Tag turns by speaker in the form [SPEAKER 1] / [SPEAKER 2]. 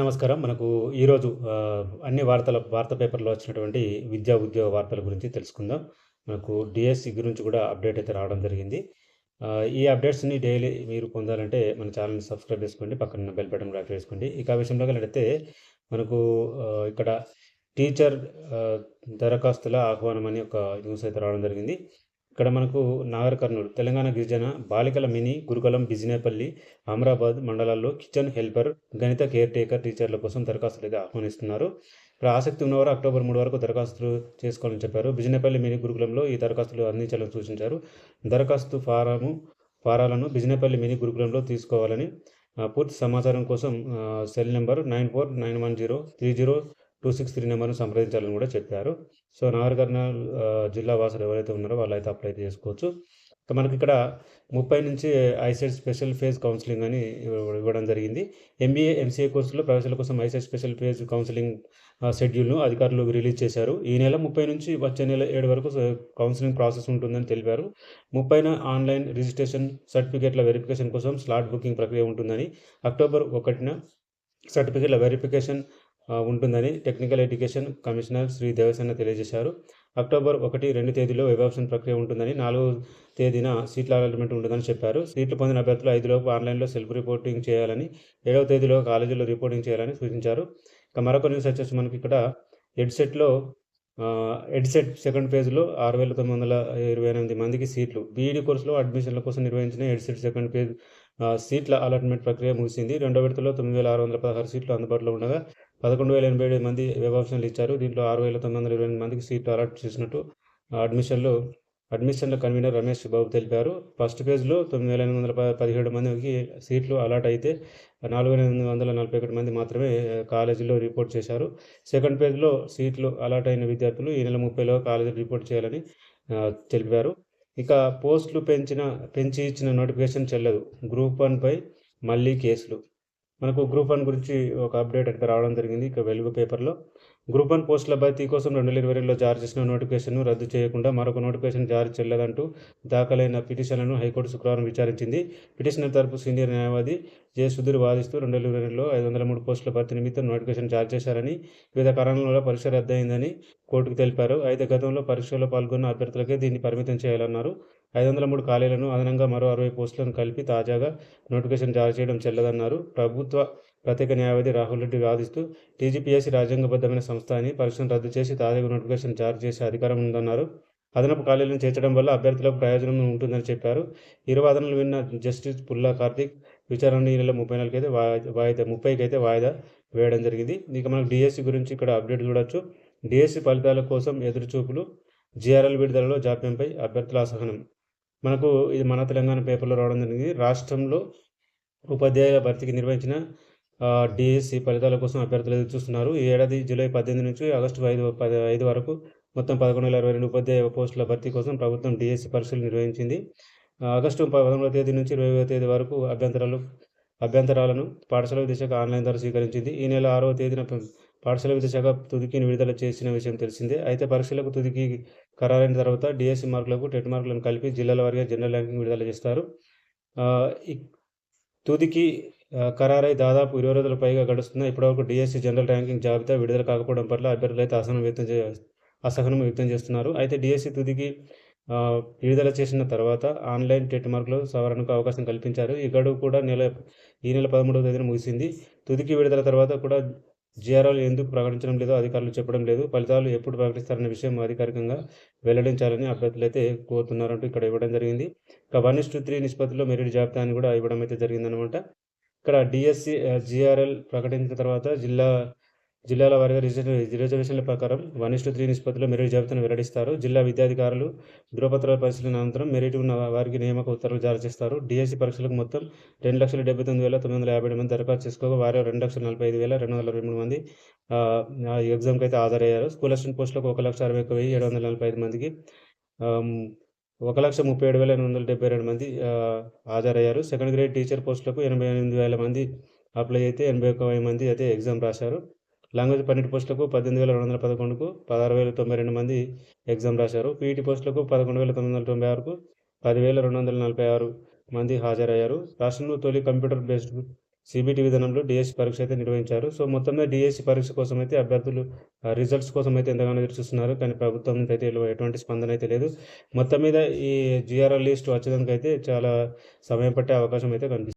[SPEAKER 1] నమస్కారం. మనకు ఈరోజు అన్ని వార్తల వార్త పేపర్లో వచ్చినటువంటి విద్యా ఉద్యోగ వార్తల గురించి తెలుసుకుందాం. మనకు డిఎస్సి గురించి కూడా అప్డేట్ అయితే రావడం జరిగింది. ఈ అప్డేట్స్ని డైలీ మీరు పొందాలంటే మన ఛానల్ని సబ్స్క్రైబ్ చేసుకోండి పక్కన బెల్ బటన్ కూడా చేసుకోండి. ఇక ఆ విషయంలోకి మనకు ఇక్కడ టీచర్ దరఖాస్తుల ఆహ్వానం అని ఒక న్యూస్ అయితే రావడం జరిగింది. ఇక్కడ మనకు నాగర్ కర్నూలు తెలంగాణ గిరిజన బాలికల మినీ గురుకులం బిజినేపల్లి అమరాబాద్ మండలాల్లో కిచెన్ హెల్పర్ గణిత కేర్ టేకర్ టీచర్ల కోసం దరఖాస్తులు ఆహ్వానిస్తున్నారు. ఇక్కడ ఆసక్తి ఉన్నవారు అక్టోబర్ మూడు వరకు దరఖాస్తులు చేసుకోవాలని చెప్పారు. బిజినేపల్లి మినీ గురుకులంలో ఈ దరఖాస్తులు అందించాలని సూచించారు. దరఖాస్తు ఫారము ఫారాలను బిజినేపల్లి మినీ గురుకులంలో తీసుకోవాలని పూర్తి సమాచారం కోసం cell number nine four nine one zero three zero two six three నెంబర్ను సంప్రదించాలని కూడా చెప్పారు. సో నాగర్ కర్నూల్ జిల్లా వాసులు ఎవరైతే ఉన్నారో వాళ్ళు అయితే అప్లై చేసుకోవచ్చు. మనకి ఇక్కడ ముప్పై నుంచి ఐసెట్ స్పెషల్ ఫేజ్ కౌన్సిలింగ్ అని ఇవ్వడం జరిగింది. ఎంబీఏ ఎంసీఏ కోర్సులో ప్రవేశాల కోసం ఐసెట్ స్పెషల్ ఫేజ్ కౌన్సిలింగ్ షెడ్యూల్ను అధికారులు రిలీజ్ చేశారు. ఈ నెల ముప్పై నుంచి వచ్చే నెల ఏడు వరకు కౌన్సిలింగ్ ప్రాసెస్ ఉంటుందని తెలిపారు. ముప్పైన ఆన్లైన్ రిజిస్ట్రేషన్ సర్టిఫికేట్ల వెరిఫికేషన్ కోసం స్లాట్ బుకింగ్ ప్రక్రియ ఉంటుందని అక్టోబర్ ఒకటిన సర్టిఫికేట్ల వెరిఫికేషన్ ఉంటుందని technical education commissioner Shri Devasena తెలియజేశారు. అక్టోబర్ ఒకటి రెండు తేదీలో వెబాప్షన్ ప్రక్రియ ఉంటుందని నాలుగో తేదీన సీట్ల అలాట్మెంట్ ఉంటుందని చెప్పారు. సీట్లు పొందిన అభ్యర్థులు ఐదులోపు ఆన్లైన్లో సెల్ఫ్ రిపోర్టింగ్ చేయాలని ఏడవ తేదీలో కాలేజీలో రిపోర్టింగ్ చేయాలని సూచించారు. ఇక మరొక న్యూస్ వచ్చేసి మనకి ఇక్కడ ఎడ్సెట్లో ఎడ్సెట్ సెకండ్ ఫేజ్లో ఆరు వేల తొమ్మిది వందల ఇరవై ఎనిమిది మందికి సీట్లు. బీఈడీ కోర్సులో అడ్మిషన్ల కోసం నిర్వహించిన ఎడ్సెట్ సెకండ్ ఫేజ్ సీట్ల అలాట్మెంట్ ప్రక్రియ ముగిసింది. రెండో విడతలో తొమ్మిది వేల ఆరు వందల పదహారు సీట్లు అందుబాటులో ఉండగా పదకొండు వేల ఎనభై ఏడు మంది వెబ్ ఆప్షన్లు ఇచ్చారు. దీంట్లో ఆరు వేల తొమ్మిది వందల ఇరవై ఎనిమిది మందికి సీట్లు అలాట్ చేసినట్టు అడ్మిషన్లు అడ్మిషన్ల కన్వీనర్ రమేష్ బాబు తెలిపారు. ఫస్ట్ ఫేజ్లో తొమ్మిది వేల ఎనిమిది వందల పదిహేడు మందికి సీట్లు అలాట్ అయితే నాలుగు వేల ఎనిమిది వందల నలభై ఒకటి మంది మాత్రమే కాలేజీలో రిపోర్ట్ చేశారు. సెకండ్ ఫేజ్లో సీట్లు అలాట్ అయిన విద్యార్థులు ఈ నెల ముప్పైలో కాలేజీ రిపోర్ట్ చేయాలని తెలిపారు. ఇక పోస్టులు పెంచిన పెంచి ఇచ్చిన నోటిఫికేషన్ చెల్లదు. గ్రూప్ వన్పై మళ్ళీ కేసులు. మనకు గ్రూప్ వన్ గురించి ఒక అప్డేట్ అయితే రావడం జరిగింది. ఇక వెలుగు పేపర్లో గ్రూప్ వన్ పోస్టుల భర్తీ కోసం రెండు వేల ఇరవై రెండులో జారీ చేసిన నోటిఫికేషన్ను రద్దు చేయకుండా మరొక నోటిఫికేషన్ జారీ చేయలేదంటూ దాఖలైన పిటిషన్లను హైకోర్టు శుక్రవారం విచారించింది. పిటిషనర్ తరపు సీనియర్ న్యాయవాది జే సుధీర్ వాదిస్తూ రెండు వేల ఇరవై రెండులో ఐదు వందల మూడు పోస్టుల భర్తీ నిమిత్తం నోటిఫికేషన్ జారీ చేశారని వివిధ కారణాల వల్ల పరీక్ష రద్దయిందని కోర్టుకు తెలిపారు. అయితే గతంలో పరీక్షలో పాల్గొన్న అభ్యర్థులకే దీన్ని పరిమితం చేయాలన్నారు. ఐదు వందల మూడు ఖాళీలను అదనంగా మరో అరవై పోస్టులను కలిపి తాజాగా నోటిఫికేషన్ జారీ చేయడం చెల్లదన్నారు. ప్రభుత్వ ప్రత్యేక న్యాయవాది రాహుల్ రెడ్డి వాదిస్తూ టీజీపీఎస్సీ రాజ్యాంగబద్ధమైన సంస్థ అని పరీక్షను రద్దు చేసి తాజాగా నోటిఫికేషన్ జారీ చేసే అధికారం ఉందన్నారు. అదనపు ఖాళీలను చేర్చడం వల్ల అభ్యర్థులకు ప్రయోజనం ఉంటుందని చెప్పారు. ఇరు వాదనలు విన్న జస్టిస్ పుల్లా కార్తిక్ విచారణ ఈ నెల ముప్పై నాలుగు అయితే వాయిదా ముప్పైకి అయితే వాయిదా వేయడం జరిగింది. ఇక మనకు డిఎస్సి గురించి ఇక్కడ అప్డేట్ చూడొచ్చు. డిఎస్సి ఫలితాల కోసం ఎదురుచూపులు జిఆర్ఎల్ విడుదలలో జాప్యంపై అభ్యర్థుల అసహనం. మనకు ఇది మన తెలంగాణ పేపర్లో రావడం జరిగింది. రాష్ట్రంలో ఉపాధ్యాయుల భర్తీకి నిర్వహించిన డిఎస్సి ఫలితాల కోసం అభ్యర్థులు ఎదురు చూస్తున్నారు. ఈ ఏడాది జూలై పద్దెనిమిది నుంచి ఆగస్టు ఐదు పది ఐదు వరకు మొత్తం పదకొండు వేల ఇరవై రెండు ఉపాధ్యాయ పోస్టుల భర్తీ కోసం ప్రభుత్వం డిఎస్సి పరీక్షలు నిర్వహించింది. ఆగస్టు పదమూడవ తేదీ నుంచి ఇరవై తేదీ వరకు అభ్యంతరాలు అభ్యంతరాలను పాఠశాల విద్యాశాఖ ఆన్లైన్ ద్వారా స్వీకరించింది. ఈ నెల ఆరవ తేదీన పాఠశాల విద్యాశాఖ తుదికిని విడుదల చేసిన విషయం తెలిసిందే. అయితే పరీక్షలకు తుదికి ఖరారైన తర్వాత డిఎస్సి మార్కులకు టెట్ మార్కులను కలిపి జిల్లాల వారీగా జనరల్ ర్యాంకింగ్ విడుదల చేస్తారు. తుదికి ఖరారై దాదాపు ఇరవై రోజుల పైగా గడుస్తున్న ఇప్పటివరకు డిఎస్సి జనరల్ ర్యాంకింగ్ జాబితా విడుదల కాకపోవడం పట్ల అభ్యర్థులు అయితే అసహనం వ్యక్తం చే అసహనం వ్యక్తం చేస్తున్నారు. అయితే డిఎస్సి తుదికి విడుదల చేసిన తర్వాత ఆన్లైన్ టెట్ మార్కులు సవరణకు అవకాశం కల్పించారు. ఈ గడువు కూడా నెల ఈ నెల పదమూడవ తేదీన ముగిసింది. తుదికి విడుదల తర్వాత కూడా జిఆర్ఎల్ ఎందుకు ప్రకటించడం లేదో అధికారులు చెప్పడం లేదు. ఫలితాలు ఎప్పుడు ప్రకటిస్తారనే విషయం అధికారికంగా వెల్లడించాలని అభ్యర్థులు అయితే కోరుతున్నారంటూ ఇక్కడ ఇవ్వడం జరిగింది. ఇక వన్ త్రీ నిష్పత్తిలో మెరిట్ జాబితాని కూడా ఇవ్వడం అయితే జరిగిందనమాట. ఇక్కడ డిఎస్సి జిఆర్ఎల్ ప్రకటించిన తర్వాత జిల్లా జిల్లాల వారీగా రిజర్వేషన్ రిజర్వేషన్ల ప్రకారం వన్ ఇస్టు త్రీ నిష్పత్తిలో మెరిట్ జాబితాను వెల్లడిస్తారు. జిల్లా విద్యాధికారులు ధృవపత్రాల పరిశీలన అనంతరం మెరిట్ ఉన్న వారికి నియామక ఉత్తర్వులు జారీ చేస్తారు. డిఎస్సి పరీక్షలకు మొత్తం రెండు లక్షల డెబ్బై తొమ్మిది వేల తొమ్మిది వందల యాభై మంది దరఖాస్తు చేసుకోగా వారు రెండు లక్షల నలభై ఐదు వేల రెండు వందల రెండు మూడు మంది ఎగ్జామ్కి అయితే హాజరయ్యారు. స్కూల్ అసిస్టెంట్ పోస్టులకు ఒక లక్ష అరవై ఒక వెయ్యి ఏడు వందల నలభై ఐదు మందికి ఒక లక్ష ముప్పై ఏడు వేల ఎనిమిది వందల డెబ్బై రెండు మంది హాజరయ్యారు. సెకండ్ గ్రేడ్ టీచర్ పోస్టులకు ఎనభై ఎనిమిది వేల మంది అప్లై అయితే ఎనభై ఒక వెయ్యి మంది అయితే ఎగ్జామ్ రాశారు. లాంగ్వేజ్ పన్నెండు పోస్టులకు పద్దెనిమిది వేల రెండు వందల పదకొండుకు పదహారు వేల తొంభై రెండు మంది ఎగ్జామ్ రాశారు. పీఈటీ పోస్టులకు పదకొండు వేల తొమ్మిది వందల తొంభై ఆరుకు పదివేల రెండు వందల నలభై ఆరు మంది హాజరయ్యారు. రాష్ట్రంలో తొలి కంప్యూటర్ బేస్డ్ సీబీటీ విధానంలో డిఎస్సి పరీక్ష అయితే నిర్వహించారు. సో మొత్తం మీద డిఎస్సి పరీక్ష కోసం అయితే అభ్యర్థులు రిజల్ట్స్ కోసం అయితే ఎంతగానో ఎదురు చూస్తున్నారు. కానీ ప్రభుత్వం నుంచి అయితే ఎటువంటి స్పందన అయితే లేదు. మొత్తం మీద ఈ జిఆర్ఎల్ లిస్ట్ వచ్చేదానికి అయితే చాలా సమయం పట్టే అవకాశం అయితే కనిపిస్తుంది.